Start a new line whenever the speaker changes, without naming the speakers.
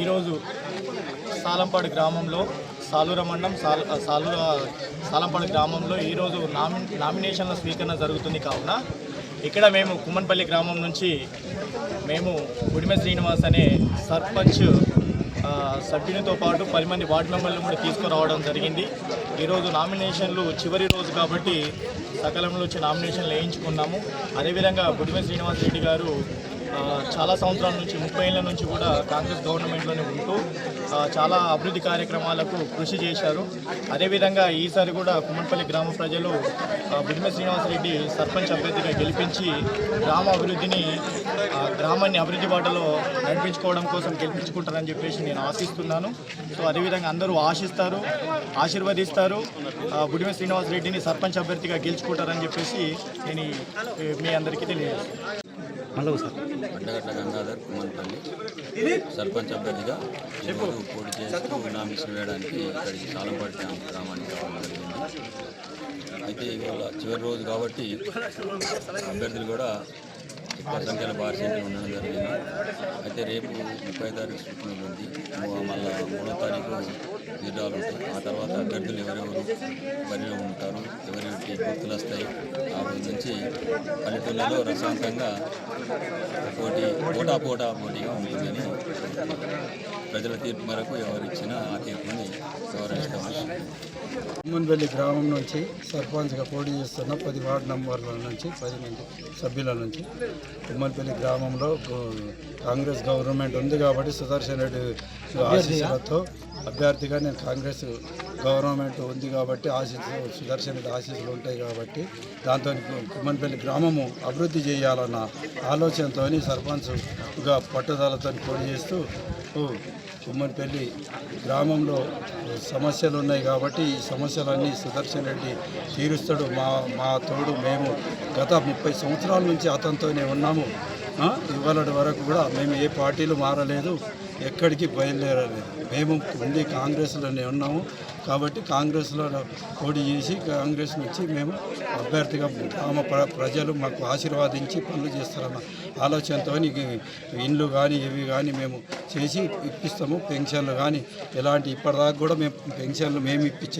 ఈరోజు సాలంపాడు గ్రామంలో సాలూర మండం సాల్ సాలూర సాలంపాడు గ్రామంలో ఈరోజు నామి నామినేషన్ల స్వీకరణ జరుగుతుంది కావున ఇక్కడ మేము కుమ్మన్పల్లి గ్రామం నుంచి మేము గుడిమె శ్రీనివాస్ అనే సర్పంచ్ సభ్యునితో పాటు పది మంది వార్డు మెంబర్లను కూడా తీసుకురావడం జరిగింది. ఈరోజు నామినేషన్లు చివరి రోజు కాబట్టి సకాలంలో వచ్చి నామినేషన్లు వేయించుకున్నాము. అదేవిధంగా గుడిమె శ్రీనివాస్ రెడ్డి గారు చాలా సంవత్సరాల నుంచి ముప్పై ఏళ్ళ నుంచి కూడా కాంగ్రెస్ గవర్నమెంట్లోనే ఉంటూ చాలా అభివృద్ధి కార్యక్రమాలకు కృషి చేశారు. అదేవిధంగా ఈసారి కూడా కుమ్మన్పల్లి గ్రామ ప్రజలు బుద్ధిమ శ్రీనివాసరెడ్డి సర్పంచ్ అభ్యర్థిగా గెలిపించి గ్రామ అభివృద్ధిని గ్రామాన్ని అభివృద్ధి బాటలో నడిపించుకోవడం కోసం గెలిపించుకుంటారని చెప్పేసి నేను ఆశిస్తున్నాను. సో అదేవిధంగా అందరూ ఆశిస్తారు ఆశీర్వదిస్తారు. బుడిమ శ్రీనివాసరెడ్డిని సర్పంచ్ అభ్యర్థిగా గెలుచుకుంటారని చెప్పేసి నేను మీ అందరికీ తెలియజేస్తాను
పండగట్ల గంగాధర్ కుమ్మన్పల్లి సర్పంచ్ అభ్యర్థిగా ఈరోజు పోటీ చేస్తూ నామినేషన్ వేయడానికి ఇక్కడికి సాలంపాటి గ్రామానికి రావడం జరిగింది. అయితే ఇవాళ చివరి రోజు కాబట్టి అభ్యర్థులు కూడా ఎక్కువ సంఖ్యలో భారీ ఉండడం జరిగింది. అయితే రేపు ముప్పై తారీఖు సూచనలు ఉంది మళ్ళీ మళ్ళా మూడో తారీఖు నిర్ణయాలు ఉంటాయి. ఆ తర్వాత అభ్యర్థులు ఎవరెవరు బరిలో ఉంటారు ఎవరెవరికి గుర్తులు వస్తాయి ఆ రోజు నుంచి పల్లెటూళ్ళలో రసాంతంగా పోటీ పోటా పోటా పోటీగా ఉంటుందని ప్రజల తీర్పు మేరకు ఎవరిచ్చినా ఆ తీర్పుని గౌరవిస్తామని
ఉమ్మన్పల్లి గ్రామం నుంచి సర్పంచ్గా పోటీ చేస్తున్న పది వార్డు నంబర్ల నుంచి పది మంది సభ్యుల నుంచి ఉమ్మన్పల్లి గ్రామంలో కాంగ్రెస్ గవర్నమెంట్ ఉంది కాబట్టి సుదర్శన్ రెడ్డి ఆశీస్సులతో అభ్యర్థిగా నేను కాంగ్రెస్ గవర్నమెంట్ ఉంది కాబట్టి ఆశీస్సు సుదర్శన్ రెడ్డి ఆశీస్సులు ఉంటాయి కాబట్టి దాంతో కుమ్మన్పల్లి గ్రామము అభివృద్ధి చేయాలన్న ఆలోచనతో సర్పంచ్గా పట్టుదలతో పోటీ చేస్తూ కుమ్మన్పల్లి గ్రామంలో సమస్యలు ఉన్నాయి కాబట్టి ఈ సమస్యలన్నీ సుదర్శన్ రెడ్డి తీరుస్తాడు. మా మా తోడు మేము గత ముప్పై సంవత్సరాల నుంచి అతనితోనే ఉన్నాము. ఇవ్వాలటి వరకు కూడా మేము ఏ పార్టీలు మారలేదు ఎక్కడికి బయలుదేరలేదు. మేము ఉండి కాంగ్రెస్లోనే ఉన్నాము. కాబట్టి కాంగ్రెస్లో పోటీ చేసి కాంగ్రెస్ నుంచి మేము అభ్యర్థిగా గ్రామ ప్ర ప్రజలు మాకు ఆశీర్వాదించి పనులు చేస్తారన్న ఆలోచనతో ఇండ్లు కానీ ఇవి కానీ మేము చేసి ఇప్పిస్తాము పెన్షన్లు. కానీ ఎలాంటి ఇప్పటిదాకా కూడా మేము పెన్షన్లు మేము ఇప్పించిన